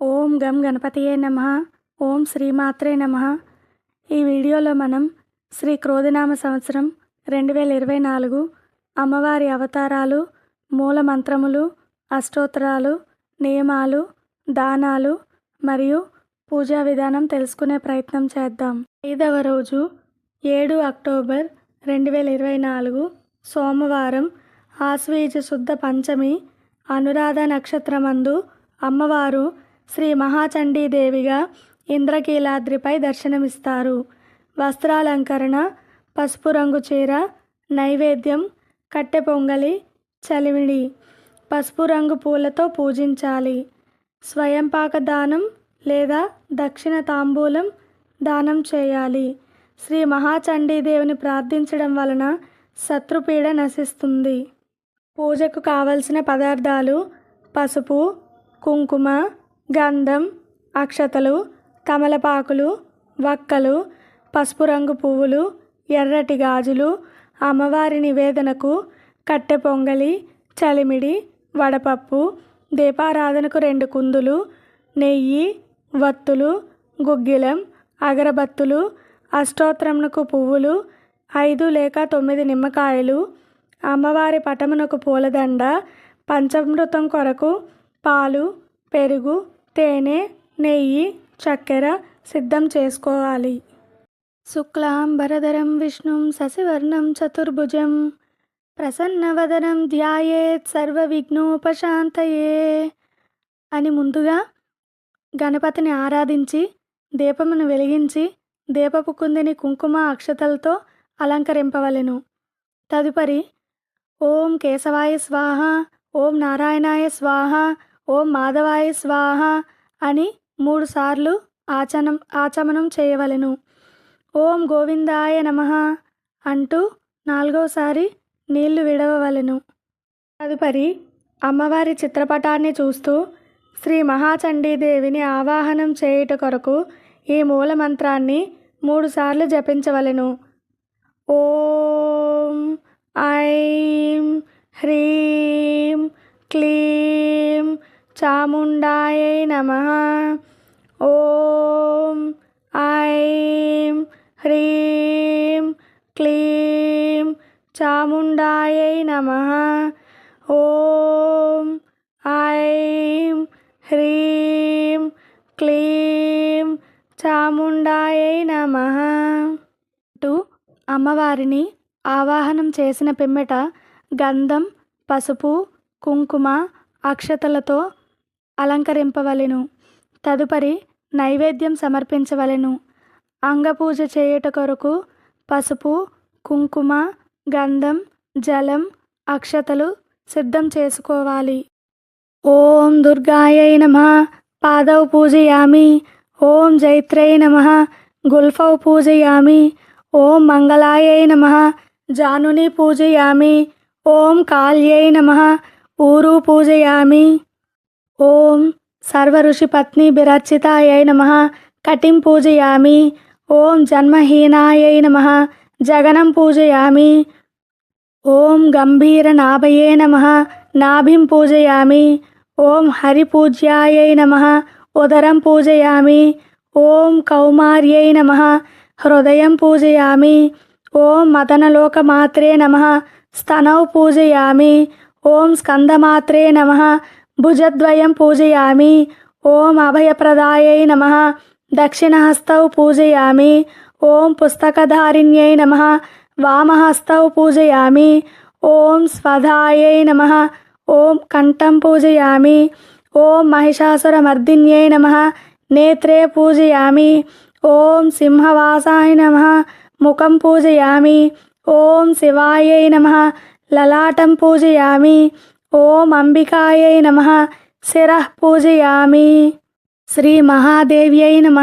ఓం గం గణపతియే నమ. ఓం శ్రీమాత్రే నమ. ఈ వీడియోలో మనం శ్రీ క్రోధినామ సంవత్సరం రెండు వేల ఇరవై నాలుగు అమ్మవారి అవతారాలు మూల మంత్రములు అష్టోత్తరాలు నియమాలు దానాలు మరియు పూజా విధానం తెలుసుకునే ప్రయత్నం చేద్దాం. ఐదవ రోజు ఏడు అక్టోబర్ రెండు వేల ఇరవై నాలుగు సోమవారం ఆశ్వీజ శుద్ధ పంచమి అనురాధ నక్షత్రమందు అమ్మవారు శ్రీ మహాచండీదేవిగా ఇంద్రకీలాద్రిపై దర్శనమిస్తారు. వస్త్రాలంకరణ పసుపు రంగు చీర నైవేద్యం కట్టె పొంగలి చలివిడి పసుపు రంగు పూలతో పూజించాలి. స్వయంపాక దానం లేదా దక్షిణ తాంబూలం దానం చేయాలి. శ్రీ మహాచండీదేవిని ప్రార్థించడం వలన శత్రుపీడ నశిస్తుంది. పూజకు కావలసిన పదార్థాలు పసుపు కుంకుమ గంధం అక్షతలు తమలపాకులు వక్కలు పసుపు రంగు పువ్వులు ఎర్రటి గాజులు అమ్మవారి నివేదనకు కట్టె పొంగలి చలిమిడి వడపప్పు దీపారాధనకు రెండు కుందులు నెయ్యి వత్తులు గుగ్గిలం అగరబత్తులు అష్టోత్తరమునకు పువ్వులు ఐదు లేక తొమ్మిది నిమ్మకాయలు అమ్మవారి పటమునకు పూలదండ పంచామృతం కొరకు పాలు పెరుగు తేనె నెయ్యి చక్కెర సిద్ధం చేసుకోవాలి. శుక్లాంబరధరం విష్ణుం శశివర్ణం చతుర్భుజం. ప్రసన్నవదనం ధ్యాయేత్ సర్వ విఘ్నోపశాంతయే అని ముందుగా గణపతిని ఆరాధించి దీపమును వెలిగించి దీపపు కుందిని కుంకుమ అక్షతలతో అలంకరింపవలెను. తదుపరి ఓం కేశవాయ స్వాహ ఓం నారాయణాయ స్వాహ ఓం మాధవాయ స్వాహ అని మూడుసార్లు ఆచనం ఆచమనం చేయవలెను. ఓం గోవిందాయ నమ అంటూ నాలుగోసారి నీళ్ళు విడవవలెను. తదుపరి అమ్మవారి చిత్రపటాన్ని చూస్తూ శ్రీ మహాచండీదేవిని ఆవాహనం చేయుట కొరకు ఈ మూల మంత్రాన్ని మూడుసార్లు జపించవలెను. ఓం ఐం హ్రీం క్లీం చాముండాయై నమ. ఓం ఐం హ్రీం క్లీం చాముండాయై నమ. ఓం ఐం హ్రీం క్లీం చాముండాయై నమ. టు అమ్మవారిని ఆవాహనం చేసిన పిమ్మట గంధం పసుపు కుంకుమ అక్షతలతో అలంకరింపవలెను. తదుపరి నైవేద్యం సమర్పించవలెను. అంగపూజ చేయుట కొరకు పసుపు కుంకుమ గంధం జలం అక్షతలు సిద్ధం చేసుకోవాలి. ఓం దుర్గాయై నమ. పాదౌ పూజయామి. ఓం జైత్రై నమ. గుల్ఫౌ పూజయామి. ఓం మంగళాయై నమ. జానుని పూజయామి. ఓం కాళ్యై నమ. ఊరు పూజయామి. ఓం సర్వఋషిపత్ని బిరచితాయై నమ. కటిం పూజయామి. ఓం జన్మహీనాయై నమ. జగనం పూజయామి. ఓం గంభీరనాభయే నమ. నాభిం పూజయామి. ఓం హరిపూజ్యాయై నమ. ఉదరం పూజయామి. ఓం కౌమార్యై నమ. హృదయం పూజయామి. ఓం మదనలోకమాత్రే నమ. స్తనౌ పూజయామి. ఓం స్కందమాత్రే నమ. భుజద్వయం పూజయామి ఓం అభయప్రదాయై నమ దక్షిణహస్తౌ పూజయామి ఓం పుస్తకధారిణ్యై నమ వామహస్తౌ పూజయామి ఓం స్వధాయై నమ ఓం కంఠం పూజయామి ఓం మహిషాసురమర్దిన్యై నమ నేత్రే పూజయామి ఓం సింహవాసాయ నమ ముఖం పూజయామి ఓం శివాయై నమ లలాటం పూజయామి ఓం అంబికాయై నమ. శిరః పూజయామి. శ్రీ మహాదేవ్యై నమ.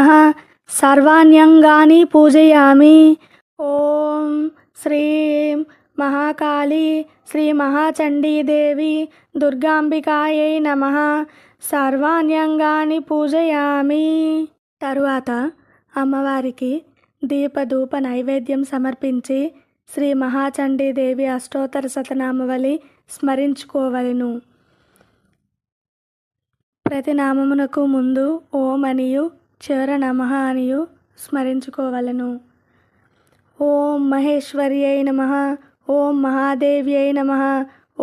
సర్వాణ్యంగాని పూజయామి. ఓం శ్రీం మహాకాళి శ్రీ మహాచండీదేవి దుర్గాంబికాయై నమ. సర్వాణ్యంగాని పూజయామి. తరువాత అమ్మవారికి దీపధూప నైవేద్యం సమర్పించి శ్రీ మహాచండీదేవి అష్టోత్తర శతనామవలి స్మరించుకోవలెను. ప్రతి నామమునకు ముందు ఓం అనియు చివర నమ అనియు స్మరించుకోవలను. ఓం మహేశ్వరి అయి నమ ఓం మహాదేవి అయి నమ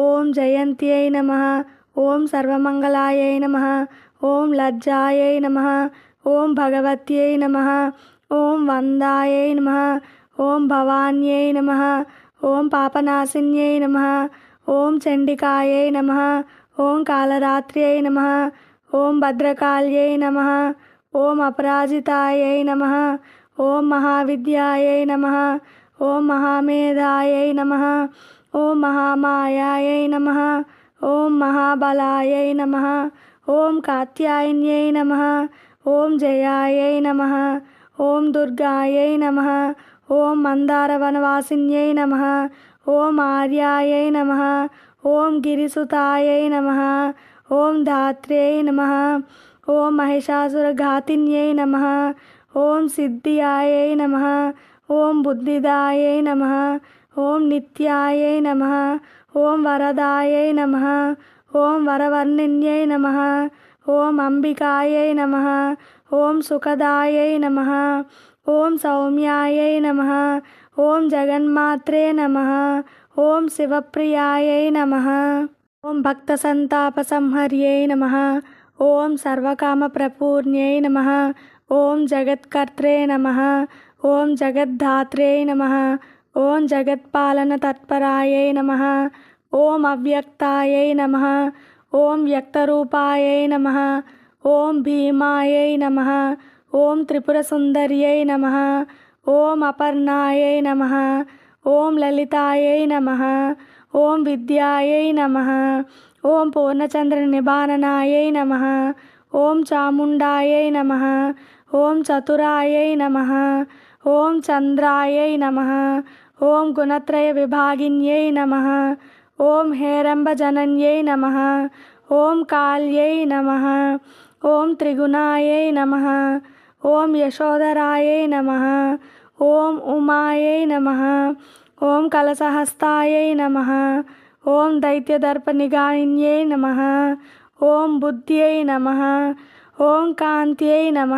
ఓం జయంతి అయి నమ ఓం సర్వమంగళాయ నమ ఓం లజ్జాయ నమ ఓం భగవతి అయి నమ ఓం వందాయ నమ ఓం భవాన్యై నమ ఓం పాపనాశిన్యై నమ ఓం చండికాయై నమ ఓం కాళరాత్ర్యై నమ ఓం భద్రకాళ్యై నమ ఓం అపరాజితాయై నమ ఓం మహావిద్యాయై నమ ఓం మహామేధాయై నమ ఓం మహామాయాయై నమ ఓం మహాబలాయై నమ ఓం కాత్యాయన్యై నమ ఓం జయాయై నమ ఓం దుర్గాయై నమ ఓం మందారవనవాసిన్యై నమ ఓం ఆర్యాయై నమ ఓం గిరిసుతాయై నమ ఓం ధాత్ర్యై నమ ఓం మహిషాసురఘాతిన్యై నమ ఓం సిద్ధియాయై నమ ఓం బుద్ధిదాయై నమ ఓం నిత్యాయై నమ ఓం వరదాయై నమ ఓం వరవర్ణిన్యై నమ ఓం అంబికాయై నమ ఓం సుఖదాయై నమ ఓం సౌమ్యాయై నమ ఓం జగన్మాత్రే నమ ఓం శివప్రియాయై నమ ఓం భక్త సంతాప సంహర్యై నమ ఓం సర్వకామ ప్రపూర్ణ్యై నమ ఓం జగత్కర్త్రే నమ ఓం జగద్ధాత్రే నమ ఓం జగత్పాలన తత్పరాయై నమ ఓం అవ్యక్తాయై నమ ఓం వ్యక్తరూపాయై నమ ఓం భీమాయై నమ ఓం త్రిపురసుందర్యై నమ ఓం అపర్ణాయై నమ ఓం లలితాయై నమ ఓం విద్యాయై నమ ఓం పూర్ణచంద్ర నిబాననాయై నమ ఓం చాముండాయై నమ ఓం చతురాయై నమ ఓం చంద్రాయై నమ ఓం గుణత్రయ విభాగిన్యై నమ ఓం హేరంబజనన్యై నమ ఓం కాళ్యై నమ ఓం త్రిగుణాయై నమ ఓం యశోధరాయై నమ ఓం ఉమాయై నమ ఓం కలసహస్తాయై నమ ఓం దైత్యదర్పనిగాయిన్యై నమ ఓం బుద్ధ్యై నమ ఓం కాంత్యై నమ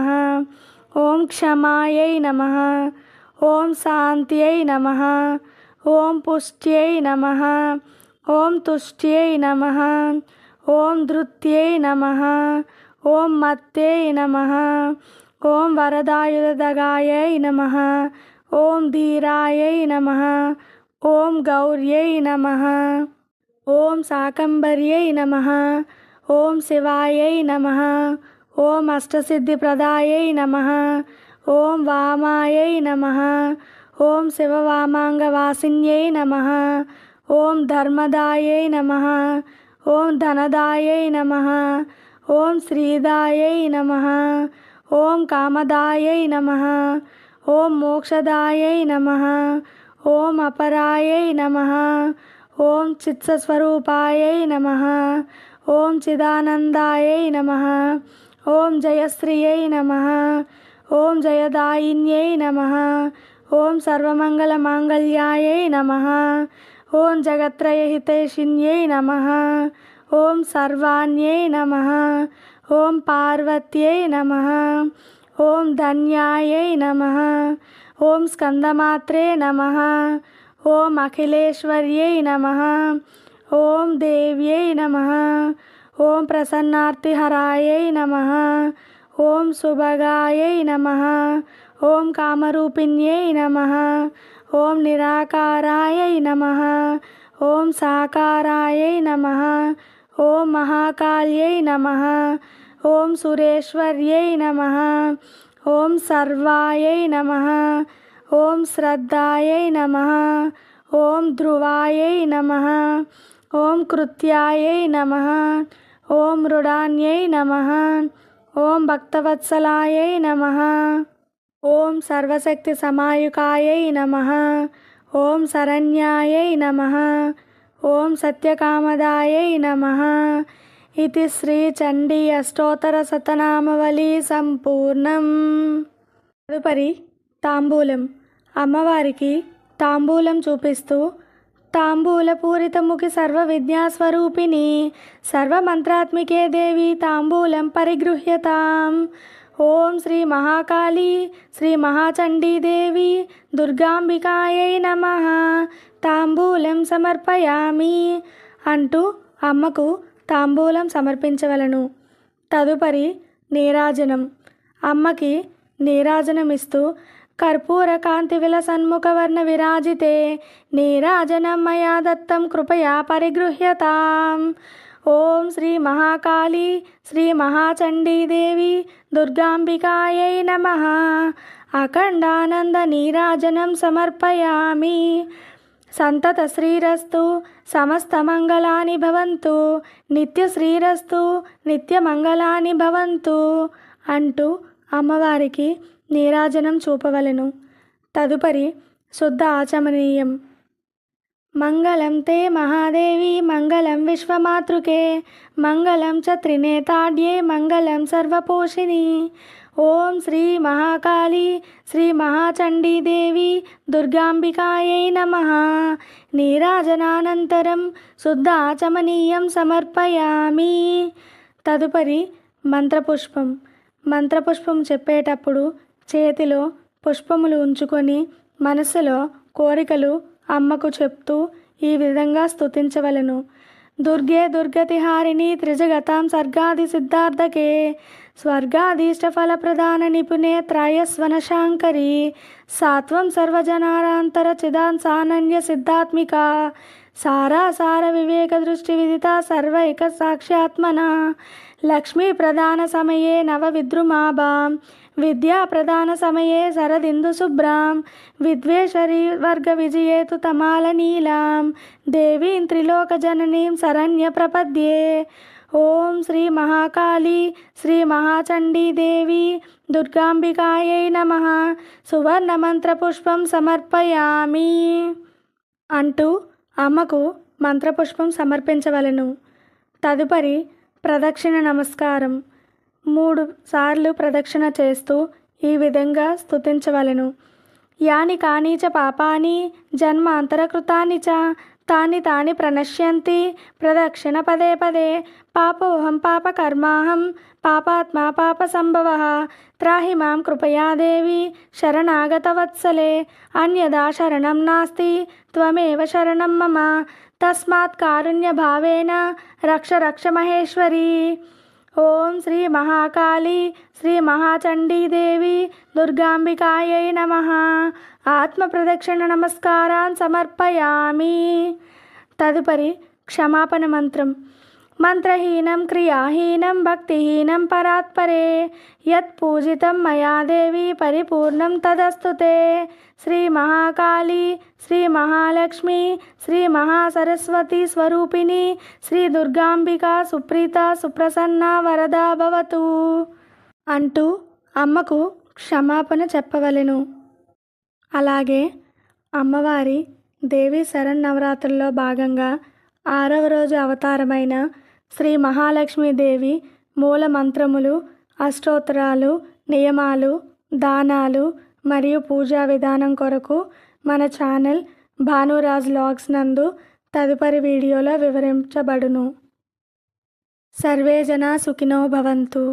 ఓం క్షమాయై నమ ఓం శాంత్యై నమ ఓం పుష్ట్యై నమ ఓం తుష్ట్యై నమ ఓం ధృత్యై నమ ఓం మత్యై నమ ఓం వరదాయుధగాయై నమ ఓం ధీరాయై నమ ఓం గౌర్యై నమ ఓం శాకంబర్యై నమ ఓం శివాయై నమ ఓం అష్టసిద్ధిప్రదాయై నమ ఓం వామాయై నమ ఓం శివవామాంగవాసిన్యై నమ ఓం ధర్మదాయై నమ ఓం ధనదాయై నమ ఓం శ్రీదాయై నమ ఓం కామదాయై నమ. ఓం మోక్షదాయై నమ. ఓం అపరాయై నమ. ఓం చిత్సస్వరూపాయై నమ. ఓం చిదానందాయై నమ. ఓం జయశ్రియై నమ. ఓం జయదాయిన్యై నమ. ఓం సర్వమంగళమాంగళ్యాయై నమ. ఓం జగత్రయహితైషిన్యై నమ. ఓం సర్వాణ్యై నమ. ఓం పార్వత్యై నమ ఓం ధన్యాయై నమ ఓం స్కందమాత్రే నమ ఓం అఖిలేశ్వర్యై నమ ఓం దేవ్యై నమ ఓం ప్రసన్నార్తిహరాయై నమ ఓం సుభగాయై నమ ఓం కామరూపిణ్యై నమ ఓం నిరాకారాయై నమ ఓం సాకారాయై నమ ఓం మహాకాళ్యై నమ. ఓం సురేశ్వర్యై నమ. ఓం సర్వాయై నమ. ఓం శ్రద్ధాయై నమ. ఓం ధ్రువాయై నమ. ఓం కృత్యాయై నమ. ఓం మృడాన్యై నమ. ఓం భక్తవత్సలాయై నమ. ఓం సర్వశక్తి సమాయుకాయై నమ. ఓం శరణ్యాయై నమ. ఓం సత్యకామదాయై నమ. ఇది శ్రీ చండీ అష్టోత్తర శతనామవళి సంపూర్ణం. తదుపరి తాంబూలం. అమ్మవారికి తాంబూలం చూపిస్తూ తాంబూలపూరితముఖి సర్వ విద్యాస్వరూపిణి సర్వమంత్రాత్మికే దేవి తాంబూలం పరిగృహ్యతాం. ఓం శ్రీ మహాకాళి శ్రీ మహాచండీదేవి దుర్గాంబికాయై నమ. తాంబూలం సమర్పయామి అంటూ అమ్మకు తాంబూలం సమర్పించవలను. తదుపరి నీరాజనం. అమ్మకి నీరాజనమిస్తూ కర్పూర కాంతి విలసన్ముఖవర్ణ విరాజితే నీరాజనం మయా దత్తం కృపయా పరిగృహ్యతాం. ఓం శ్రీ మహాకాళి శ్రీ మహాచండీదేవి దుర్గాంబికాయై నమ. అఖండానంద నీరాజనం సమర్పయామి. సంతత శ్రీరస్తు సమస్త మంగళాని భవంతు. నిత్య శ్రీరస్తు నిత్య మంగళాని భవంతు. అంటూ అమ్మవారికి నీరాజనం చూపవలెను. తదుపరి శుద్ధ ఆచమనీయం. మంగళం తే మహాదేవి మంగళం విశ్వమాతృకే మంగళం చ త్రినేతాడ్యే మంగళం సర్వపోషిణి ఓం శ్రీ మహాకాళి శ్రీ మహాచండీదేవి దుర్గాంబికాయై నమ. నీరాజనానంతరం శుద్ధ ఆచమనీయం సమర్పయామి. తదుపరి మంత్రపుష్పం. మంత్రపుష్పం చెప్పేటప్పుడు చేతిలో పుష్పములు ఉంచుకొని మనసులో కోరికలు అమ్మకు చెప్తూ ఈ విధంగా స్తుతించవలను. దుర్గే దుర్గతిహారిణి త్రిజగతాం సర్గాది సిద్ధార్థకే. స్వర్గాధీష్టఫల ప్రధాన నిపుణే త్రయస్వన శాంకరి సాత్వం సర్వజనారాంతర చిదాన్ సానన్య సిద్ధాత్మిక సారా సార వివేక దృష్టి విదిత సర్వైక సాక్ష్యాత్మన లక్ష్మీ ప్రధాన సమయే నవ విద్రుమాభాం విద్యా ప్రధాన సమయే శరదిందు శుభ్రాం విద్వేషరి వర్గ విజయేతు తమాల నీలాం దేవీం త్రిలోక జననీం శరణ్య ప్రపద్యే ఓం శ్రీ మహాకాళి శ్రీ మహాచండీ దేవి దుర్గాంబికాయై నమ. సువర్ణమంత్రపుష్పం సమర్పయామి. అంటూ అమ్మకు మంత్రపుష్పం సమర్పించవలెను. తదుపరి ప్రదక్షిణ నమస్కారం. మూడు సార్లు ప్రదక్షిణ చేస్తూ ఈ విధంగా స్థుతించవలను యాని కాని చ పాపాని జన్మాంతరకృతాని చ తాని తాని ప్రణశ్యంతి ప్రదక్షిణ పదే పదే పాపోహం పాపకర్మాహం పాపాత్మా పాప సంభవ త్రాహి మాం కృపయా దేవి శరణాగతవత్సలే అన్యదా శరణం నాస్తి త్వమేవ శరణం మమ తస్మాత్ కారుణ్యభావేన రక్ష రక్ష మహేశ్వరీ ఓం శ్రీ మహాకాళి శ్రీ మహాచండీదేవి దుర్గాంబికాయై నమ ఆత్మప్రదక్షిణ నమస్కారాన్ సమర్పయామి. తదుపరి క్షమాపణ మంత్రం. మంత్రహీనం క్రియాహీనం భక్తిహీనం పరాత్పరే. యత్ పూజితం మయా దేవి పరిపూర్ణం తదస్తుతే శ్రీ మహాకాళి శ్రీ మహాలక్ష్మి శ్రీ మహాసరస్వతి స్వరూపిణి శ్రీ దుర్గాంబిక సుప్రీత సుప్రసన్న వరదా భవతు. అంటూ అమ్మకు క్షమాపణ చెప్పవలెను. అలాగే అమ్మవారి దేవి శరన్నవరాత్రుల్లో భాగంగా ఆరవ రోజు అవతారమైన శ్రీ మహాలక్ష్మీదేవి మూల మంత్రములు అష్టోత్తరాలు నియమాలు దానాలు మరియు పూజా విధానం కొరకు మన ఛానల్ భానురాజ్ లాగ్స్ నందు తదుపరి వీడియోలో వివరించబడును. సర్వేజన సుఖినో భవంతు.